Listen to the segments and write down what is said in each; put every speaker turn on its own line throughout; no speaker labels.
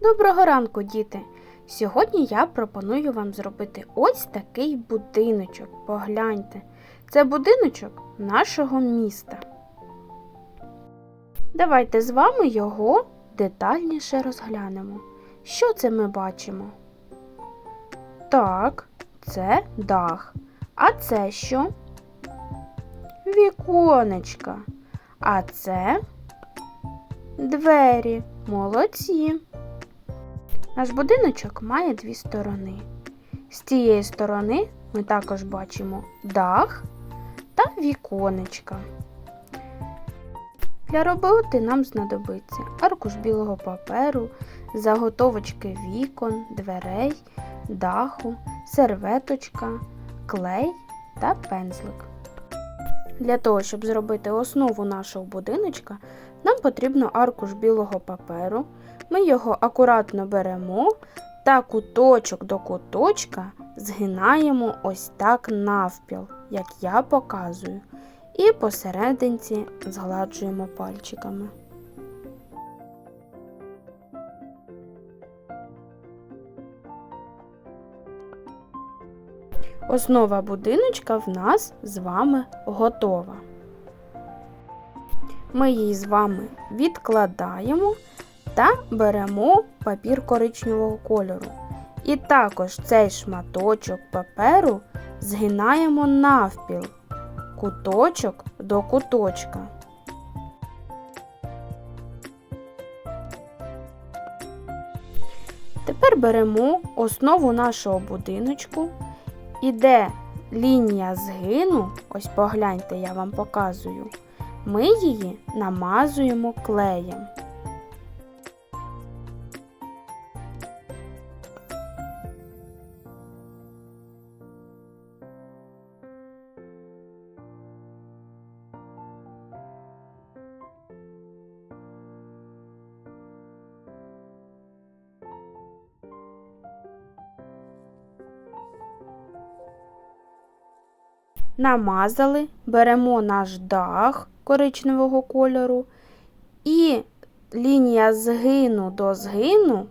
Доброго ранку, діти! Сьогодні я пропоную вам зробити ось такий будиночок. Погляньте, це будиночок нашого міста. Давайте з вами його детальніше розглянемо. Що це ми бачимо? Так, це дах. А це що? Віконечка. А це двері. Молодці. Наш будиночок має дві сторони. З цієї сторони ми також бачимо дах та віконечка. Для роботи нам знадобиться аркуш білого паперу, заготовочки вікон, дверей, даху, серветочка, клей та пензлик. Для того, щоб зробити основу нашого будиночка, нам потрібно аркуш білого паперу. Ми його акуратно беремо та куточок до куточка згинаємо ось так навпіл, як я показую, і посерединці згладжуємо пальчиками. Основа будиночка в нас з вами готова. Ми її з вами відкладаємо та беремо папір коричневого кольору. І також цей шматочок паперу згинаємо навпіл, куточок до куточка. Тепер беремо основу нашого будиночку, і де лінія згину, ось погляньте, я вам показую, ми її намазуємо клеєм. Намазали, беремо наш дах коричневого кольору і лінія згину до згину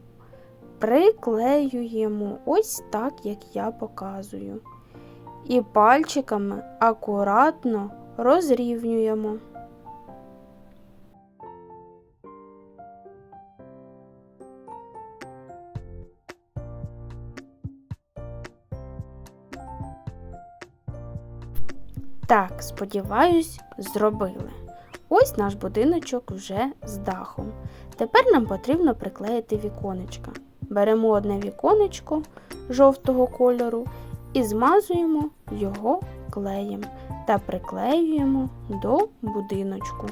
приклеюємо ось так, як я показую. І пальчиками акуратно розрівнюємо. Так, сподіваюсь, зробили. Ось наш будиночок вже з дахом. Тепер нам потрібно приклеїти віконечка. Беремо одне віконечко жовтого кольору і змазуємо його клеєм та приклеюємо до будиночку.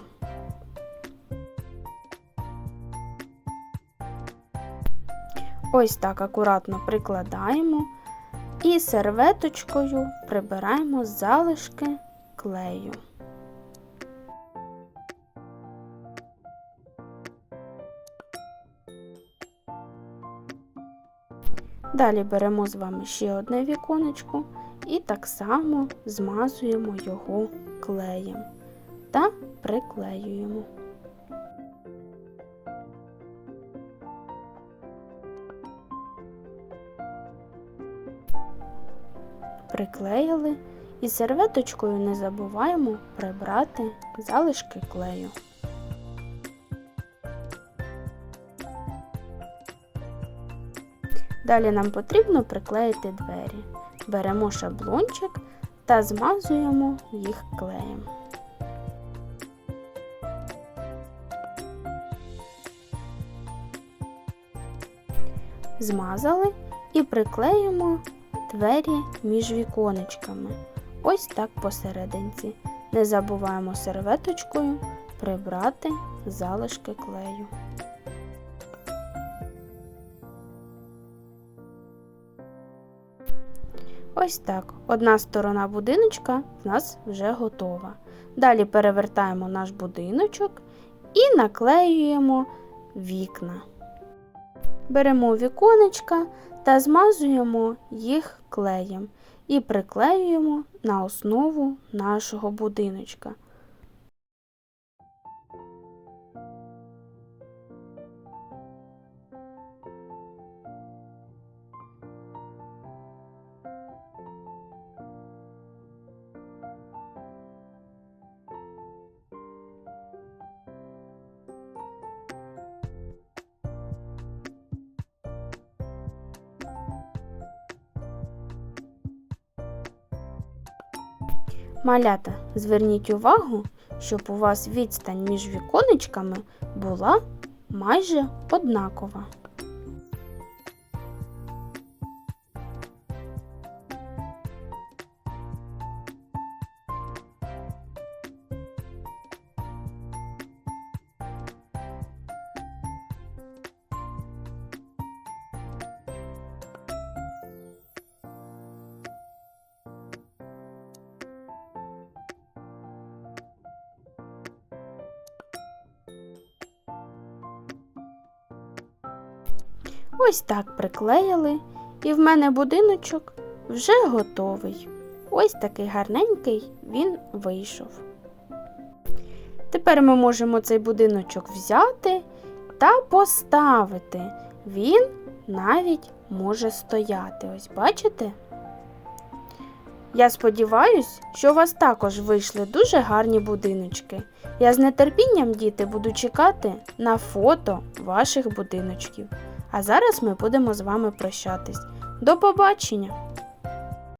Ось так акуратно прикладаємо і серветочкою прибираємо залишки клею. Далі беремо з вами ще одне віконечко і так само змазуємо його клеєм та приклеюємо. Приклеїли і серветочкою не забуваємо прибрати залишки клею. Далі нам потрібно приклеїти двері. Беремо шаблончик та змазуємо їх клеєм. Змазали і приклеїмо двері між віконечками. Ось так посерединці. Не забуваємо серветочкою прибрати залишки клею. Ось так. Одна сторона будиночка в нас вже готова. Далі перевертаємо наш будиночок і наклеюємо вікна. Беремо віконечка та змазуємо їх клеєм і приклеюємо на основу нашого будиночка. Малята, зверніть увагу, щоб у вас відстань між віконечками була майже однакова. Ось так приклеїли, і в мене будиночок вже готовий. Ось такий гарненький він вийшов. Тепер ми можемо цей будиночок взяти та поставити. Він навіть може стояти. Ось бачите? Я сподіваюсь, що у вас також вийшли дуже гарні будиночки. Я з нетерпінням, діти, буду чекати на фото ваших будиночків. А зараз ми будемо з вами прощатись. До побачення!